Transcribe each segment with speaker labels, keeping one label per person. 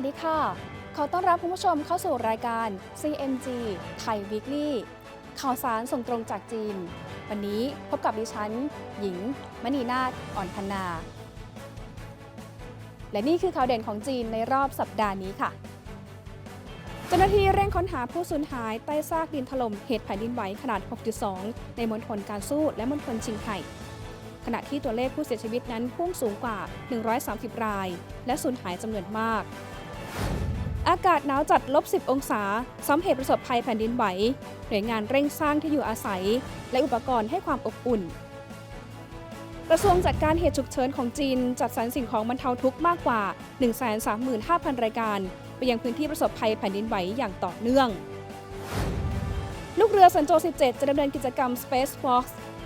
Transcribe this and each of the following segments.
Speaker 1: สวัสดีค่ะ ขอต้อนรับคุณผู้ชมเข้าสู่รายการ CMG ไทย Weekly ข่าวสารส่งตรงจากจีน วันนี้พบกับดิฉัน หญิง มณีนาฏอ่อนพันนา และนี่คือข่าวเด่นของจีนในรอบสัปดาห์นี้ค่ะ เจ้าหน้าที่เร่งค้นหาผู้สูญหายใต้ซากดินถล่มเหตุแผ่นดินไหวขนาด 6.2 ในมณฑลการสู้และมณฑลชิงไห่ขณะที่ตัวเลขผู้เสียชีวิตนั้นพุ่งสูงกว่า 130 ราย และสูญหายจำนวนมาก อากาศหนาวจัดลบ 10 องศาซ้ำเหตุประสบภัยแผ่นดินไหว หน่วยงานเร่งสร้างที่อยู่อาศัย และอุปกรณ์ให้ความอบอุ่น กระทรวงจัดการเหตุฉุกเฉินของจีน จัดสรรสิ่งของบรรเทาทุกข์มากกว่า 135,000 รายการ ไปยังพื้นที่ประสบภัยแผ่นดินไหวอย่างต่อเนื่อง ลูกเรือสันโจ17 จะดำเนินกิจกรรม Space Fox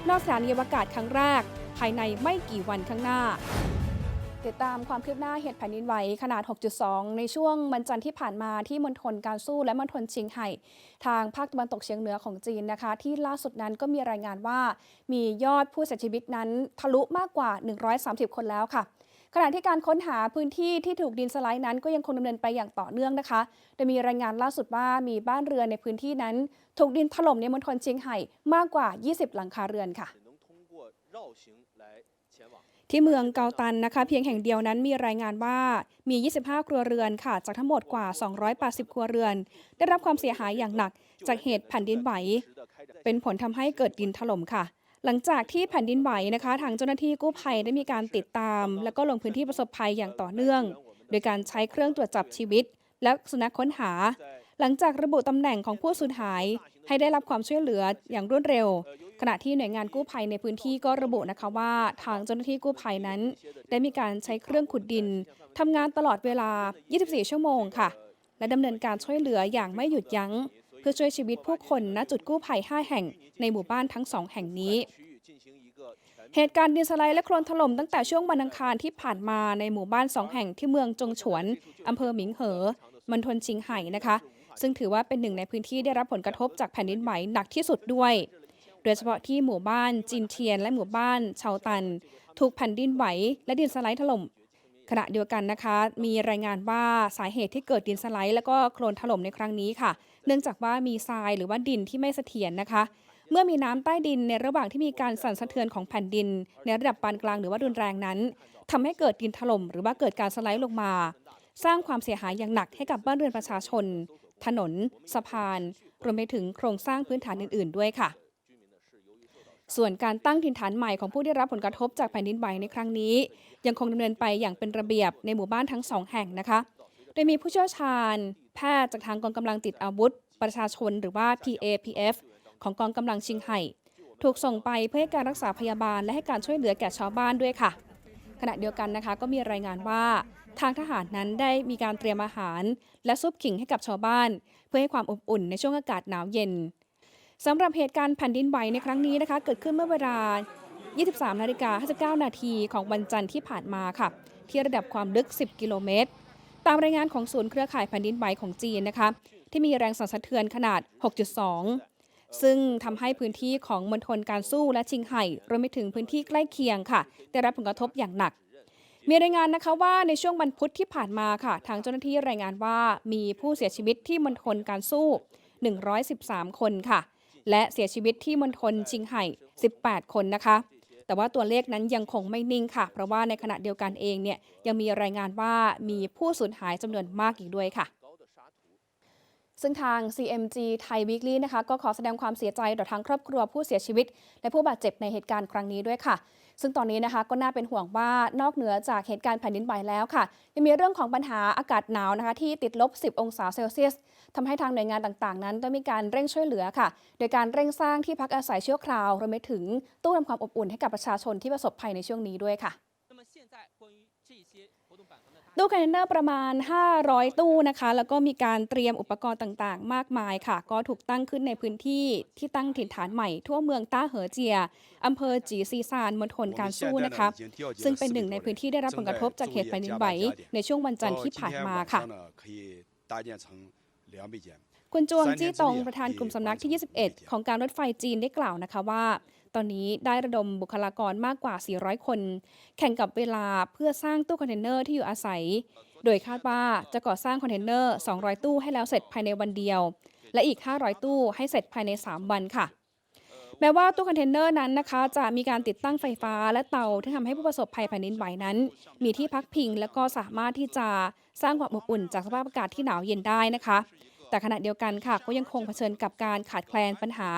Speaker 1: นอกสถานีอวกาศครั้งแรก ภายในไม่กี่วันข้างหน้า ติดตามความคืบหน้าเหตุแผ่นดินไหวขนาด 6.2 ในช่วงวันจันทร์ที่ผ่านมาที่มณฑลการสู้และมณฑลชียงไห่ ทางภาคตะวันตกเฉียงเหนือของจีนนะคะ ที่ล่าสุดนั้นก็มีรายงานว่า มียอดผู้เสียชีวิตนั้นทะลุมากกว่า 130 คนแล้วค่ะขณะที่การค้นหาพื้นที่ที่ถูกดินสไลด์นั้นก็ยังคงดำเนินไปอย่างต่อเนื่องนะคะ โดยมีรายงานล่าสุดว่ามีบ้านเรือนในพื้นที่นั้น ถูกดินถล่มในมณฑลเชียงไห่มากกว่า 20 หลังคาเรือนค่ะ ที่เมืองเกาตันนะคะเพียงแห่งเดียวนั้นมีรายงานว่ามี 25 ครัวเรือนค่ะ จากทั้งหมดกว่า 280 ครัวเรือน ได้รับความเสียหายอย่างหนัก จากเหตุแผ่นดินไหว เป็นผลทำให้เกิดดินถล่มค่ะ หลังจากที่แผ่นดินไหวนะคะ ทางเจ้าหน้าที่กู้ภัยได้มีการติดตาม แล้วก็ลงพื้นที่ประสบภัยอย่างต่อเนื่อง โดยการใช้เครื่องตรวจจับชีวิต และสุนัขค้นหา หลังจากระบุตำแหน่งของผู้สูญหาย ให้ได้รับความช่วยเหลืออย่างรวดเร็ว ขณะที่หน่วยงานกู้ภัยในพื้นที่ก็ระบุนะคะว่าทางเจ้าหน้าที่กู้ภัยนั้น ได้มีการใช้เครื่องขุดดินทำงานตลอดเวลา 24 ชั่วโมงค่ะ และดำเนินการช่วยเหลืออย่างไม่หยุดยั้ง เพื่อช่วยชีวิตผู้คนณจุดกู้ภัย 5 แห่งในหมู่บ้านทั้งสองแห่งนี้เหตุการณ์ดินสไลด์และโคลนถล่มตั้งแต่ช่วงวันอังคารที่ผ่านมาในหมู่บ้านสองแห่งที่เมืองจงฉวน อำเภอหมิงเหอมณฑลชิงไห่นะคะ ซึ่งถือว่าเป็นหนึ่งในพื้นที่ได้รับผลกระทบจากแผ่นดินไหวหนักที่สุดด้วย โดยเฉพาะที่หมู่บ้านจินเทียนและหมู่บ้านชาวตัน ถูกแผ่นดินไหวและดินสไลด์ถล่มขณะเดียวกันนะคะ มีรายงานว่าสาเหตุที่เกิดดินสไลด์ และก็โคลนถล่มในครั้งนี้ค่ะ เนื่องจากว่ามีทรายหรือว่าดินที่ไม่เสถียรนะคะ เมื่อมีน้ำใต้ดินในระหว่างที่มีการสั่นสะเทือนของแผ่นดิน ในระดับปานกลางหรือว่ารุนแรงนั้นทำให้เกิดดินถล่มหรือว่าเกิดการสไลด์ลงมา สร้างความเสียหายอย่างหนักให้กับบ้านเรือนประชาชน ถนน สะพาน รวมไปถึงโครงสร้างพื้นฐานอื่น ๆ ด้วยค่ะ ส่วนการตั้งถิ่นฐานใหม่ของผู้ได้รับผลกระทบจากแผ่นดินไหวในครั้งนี้ ยังคงดำเนินไปอย่างเป็นระเบียบในหมู่บ้านทั้งสองแห่งนะคะ โดยมีผู้เชี่ยวชาญ แพทย์จากทางกองกำลังติดอาวุธ ประชาชนหรือว่า PAPF ของกองกำลังชิงไห่ถูกส่งไปเพื่อให้การรักษาพยาบาลและให้การช่วยเหลือแก่ชาวบ้านด้วยค่ะ ขณะเดียวกันนะคะก็มีรายงานว่าทางทหารนั้นได้มีการเตรียมอาหาร และซุปขิงให้กับชาวบ้าน เพื่อให้ความอบอุ่นในช่วงอากาศหนาวเย็นสำหรับเหตุการณ์แผ่นดินไหวในครั้งนี้นะคะ เกิดขึ้นเมื่อเวลา 23นาฬิกา59 นาทีของวันจันทร์ที่ผ่านมาค่ะ ที่ระดับความลึก 10 กิโลเมตร ตามรายงานของศูนย์เครือข่ายแผ่นดินไหวของจีนนะคะ ที่มีแรงสั่นสะเทือนขนาด 6.2 ซึ่งทำให้พื้นที่ของมณฑลการสู้และชิงไห่รวมไปถึงพื้นที่ใกล้เคียงค่ะ ได้รับผลกระทบอย่างหนัก มีรายงานนะคะว่าในช่วงวันพุธที่ผ่านมาค่ะ ทางเจ้าหน้าที่รายงานว่ามีผู้เสียชีวิตที่มณฑลการสู้ 113 คนค่ะ และเสียชีวิตที่มณฑลชิงไห่ 18 คนนะคะแต่ว่าตัวเลขนั้นยังคงไม่นิ่งค่ะ เพราะว่าในขณะเดียวกันเองเนี่ยยังมีรายงานว่ามีผู้สูญหายจำนวนมากอีกด้วยค่ะ ซึ่งทาง CMG ไทย Weekly นะคะก็ขอแสดงความเสียใจต่อทางครอบครัวผู้เสียชีวิต และผู้บาดเจ็บในเหตุการณ์ครั้งนี้ด้วยค่ะ ซึ่งตอนนี้นะคะก็น่าเป็นห่วงว่านอกเหนือจากเหตุการณ์แผ่นดินไหวแล้วค่ะยังมีเรื่องของปัญหาอากาศหนาวนะคะที่ติดลบ 10 องศาเซลเซียสทำให้ทางหน่วยงานต่างๆ นั้นต้องมีการเร่งช่วยเหลือค่ะ โดยการเร่งสร้างที่พักอาศัยชั่วคราวรวมไปถึงตู้ทำความอบอุ่นให้กับประชาชนที่ประสบภัยในช่วงนี้ด้วยค่ะ ตู้คอนเทนเนอร์ประมาณ 500 ตู้นะคะ แล้วก็มีการเตรียมอุปกรณ์ต่างๆ มากมายค่ะ ก็ถูกตั้งขึ้นในพื้นที่ที่ตั้งถิ่นฐานใหม่ทั่วเมืองต้าเหอเจียอำเภอจีซีซานมณฑลการสู้นะคะ ซึ่งเป็นหนึ่งในพื้นที่ได้รับผลกระทบจากเหตุแผ่นดินไหวในช่วงวันจันทร์ที่ผ่านมาค่ะคุณจวงจี้ตงประธานกลุ่มสำนักที่ 21 ของการรถไฟจีนได้กล่าวนะคะว่า ตอนนี้ได้ระดมบุคลากรมากกว่า 400 คน แข่งกับเวลาเพื่อสร้างตู้คอนเทนเนอร์ที่อยู่อาศัย โดยคาดว่าจะก่อสร้างคอนเทนเนอร์ 200 ตู้ให้แล้วเสร็จภายในวันเดียว และอีก 500 ตู้ให้เสร็จภายใน 3 วันค่ะแม้ว่าตู้คอนเทนเนอร์นั้นนะคะ จะมีการติดตั้งไฟฟ้าและเตาที่ทำให้ผู้ประสบภัยแผ่นดินไหวนั้น มีที่พักพิง และก็สามารถที่จะสร้างความอบอุ่นจากสภาพอากาศที่หนาวเย็นได้นะคะ แต่ขณะเดียวกันค่ะก็ยังคงเผชิญกับการขาดแคลนปัญหา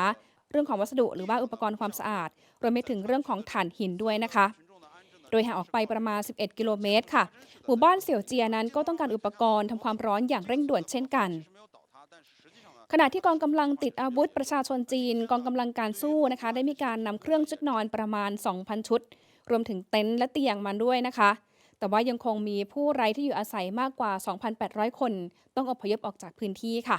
Speaker 1: เรื่องของวัสดุหรือว่าอุปกรณ์ความสะอาด รวมไปถึงเรื่องของถ่านหินด้วยนะคะ โดยห่างออกไปประมาณ 11 กิโลเมตรค่ะหมู่บ้านเสี่ยวเจียนั้นก็ต้องการอุปกรณ์ทำความร้อนอย่างเร่งด่วนเช่นกันขณะที่กองกำลังติดอาวุธประชาชนจีน กองกำลังการสู้นะคะ ได้มีการนำเครื่องชุดนอนประมาณ 2,000 ชุด รวมถึงเต็นท์และเตียงมาด้วยนะคะ แต่ว่ายังคงมีผู้ไร้ที่อยู่อาศัยมากกว่า 2,800 คน ต้องอพยพออกจากพื้นที่ค่ะ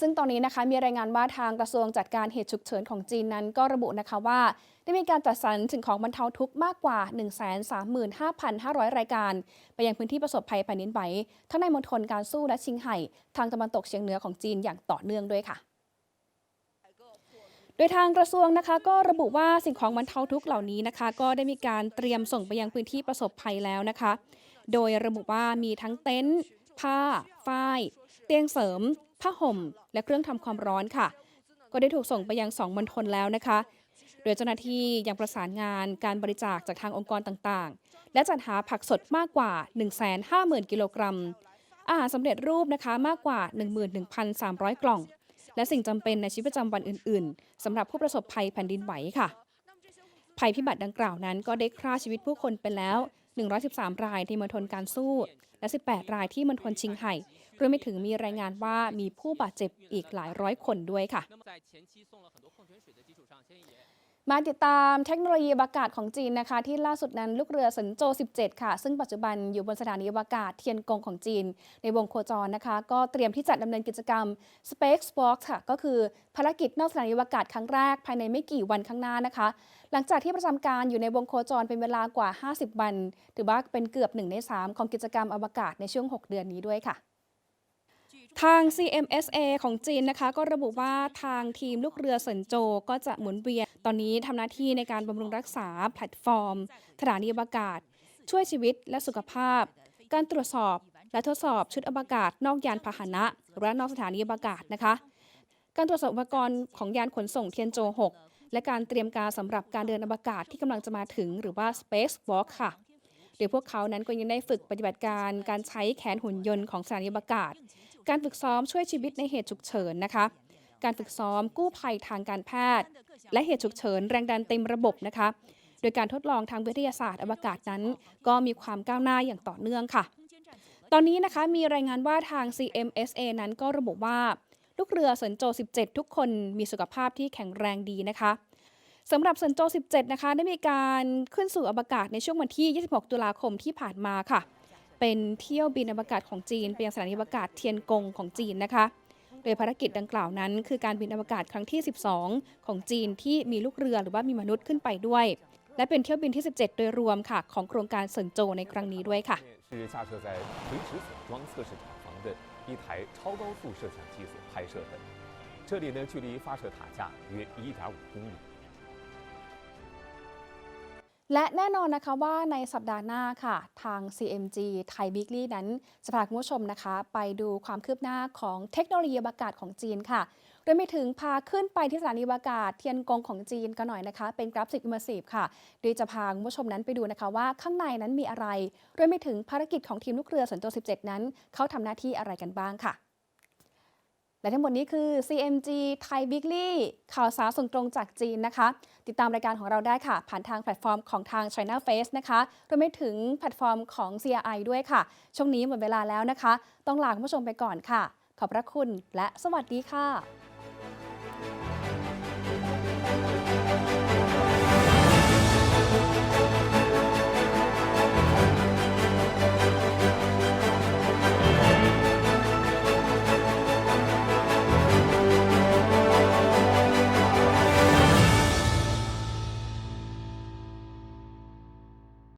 Speaker 1: ซึ่งตอนนี้นะคะมีรายงานว่าทางกระทรวงจัดการเหตุฉุกเฉินของจีนนั้น ก็ระบุนะคะว่า ได้มีการจัดสรรสิ่งของบรรเทาทุกข์มากกว่า 135,500 รายการ ไปยังพื้นที่ประสบภัยแผ่นดินไหวทั้งในมณฑลการสู้และชิงไห่ ทางตะวันตกเฉียงเหนือของจีนอย่างต่อเนื่องด้วยค่ะโดยทางกระทรวงนะคะก็ระบุว่าสิ่งของบรรเทาทุกข์เหล่านี้นะคะ ก็ได้มีการเตรียมส่งไปยังพื้นที่ประสบภัยแล้วนะคะ โดยระบุว่ามีทั้งเต็นท์ผ้า ฝ้าย เตียงเสริม ผ้าห่ม และเครื่องทำความร้อนค่ะ ก็ได้ถูกส่งไปยังสองมณฑลแล้วนะคะ โดยเจ้าหน้าที่ยังประสานงานการบริจาคจากทางองค์กรต่างๆ และจัดหาผักสดมากกว่า 150,000 กิโลกรัม อาหารสำเร็จรูปนะคะมากกว่า 11,300 กล่อง และสิ่งจำเป็นในชีวิตประจำวันอื่นๆสำหรับผู้ประสบภัยแผ่นดินไหวค่ะ ภัยพิบัติดังกล่าวนั้นก็ได้ฆ่าชีวิตผู้คนไปแล้ว 113 รายที่มณฑลการสู้ และ 18 รายที่มณฑลชิงไห่ รวมไปถึงมีรายงานว่ามีผู้บาดเจ็บอีกหลายร้อยคนด้วยค่ะมาติดตามเทคโนโลยีอวกาศของจีนนะคะ ที่ล่าสุดนั้นลูกเรือสันโจ 17 ค่ะ ซึ่งปัจจุบันอยู่บนสถานีอวกาศเทียนกงของจีน ในวงโคจรนะคะ ก็เตรียมที่จะดำเนินกิจกรรม Space Walk ค่ะ ก็คือภารกิจนอกสถานีอวกาศครั้งแรก ภายในไม่กี่วันข้างหน้านะคะ หลังจากที่ประจำการอยู่ในวงโคจรเป็นเวลากว่า 50 วัน ถือว่าเป็นเกือบ1ใน3 ของกิจกรรมอวกาศในช่วง 6 เดือนนี้ด้วยค่ะ ทาง CMSA ของจีนนะคะก็ระบุว่าทางทีมลูกเรือเซินโจก็จะหมุนเวียน ตอนนี้ทำหน้าที่ในการบำรุงรักษาแพลตฟอร์มสถานีอวกาศ ช่วยชีวิตและสุขภาพ การตรวจสอบและทดสอบชุดอวกาศนอกยานพาหนะหรือนอกสถานีอวกาศนะคะ การตรวจสอบอุปกรณ์ของยานขนส่งเทียนโจ 6 และการเตรียมการสำหรับการเดินอวกาศที่กำลังจะมาถึงหรือว่า Spacewalk ค่ะโดยพวกเขานั้นก็ยังได้ฝึกปฏิบัติการการใช้แขนหุ่นยนต์ของสถานีอวกาศ การฝึกซ้อมช่วยชีวิตในเหตุฉุกเฉินนะคะ การฝึกซ้อมกู้ภัยทางการแพทย์ และเหตุฉุกเฉินแรงดันเต็มระบบนะคะ โดยการทดลองทางวิทยาศาสตร์อวกาศนั้น ก็มีความก้าวหน้าอย่างต่อเนื่องค่ะ ตอนนี้นะคะมีรายงานว่าทาง CMSA นั้นก็ระบุว่าลูกเรือเซินโจ 17 ทุกคนมีสุขภาพที่แข็งแรงดีนะคะสำหรับเซินโจ 17 นะคะ ได้มีการขึ้นสู่อวกาศในช่วงวันที่ 26 ตุลาคมที่ผ่านมาค่ะ เป็นเที่ยวบินอวกาศของจีนไปยังสถานีอวกาศเทียนกงของจีนนะคะ โดยภารกิจดังกล่าวนั้น คือการบินอวกาศครั้งที่ 12 ของจีนที่มีลูกเรือหรือว่ามีมนุษย์ขึ้นไปด้วย และเป็นเที่ยวบินที่ 17 โดยรวมค่ะ ของโครงการเซินโจในครั้งนี้ด้วยค่ะ
Speaker 2: 是架设在垂直锁装测试塔房的一台超高速摄像机所拍摄的。这里呢，距离发射塔架约1.5公里。
Speaker 1: และแน่นอนนะคะว่าในสัปดาห์หน้าค่ะ ทาง CMG ไทย b ิ g ลี่นั้นจะพาคุณผู้ชมนะคะ ไปดูความคืบหน้าของเทคโนโลยีอวกาศของจีนค่ะรวมไปถึงพาขึ้นไปที่สถานีอวกาศเทียนกงของจีนกันหน่อยนะคะ เป็นกราฟิกอิมเมอร์ซีฟค่ะ โดยจะพาคุณผู้ชมนั้นไปดูนะคะว่าข้างในนั้นมีอะไรรวมไปถึงภารกิจของทีมลูกเรือสันโจ17 นั้น เขาทำหน้าที่อะไรกันบ้างค่ะ และทั้งหมดนี้คือ CMG Thai Weekly ข่าวสารส่วนตรงจากจีนนะคะ ติดตามรายการของเราได้ค่ะ ผ่านทางแพลตฟอร์มของทาง China Face นะคะรวมไปถึงแพลตฟอร์มของ CRI ด้วยค่ะ ช่วงนี้หมดเวลาแล้วนะคะ ต้องลาคุณผู้ชมไปก่อนค่ะ ขอบพระคุณและสวัสดีค่ะ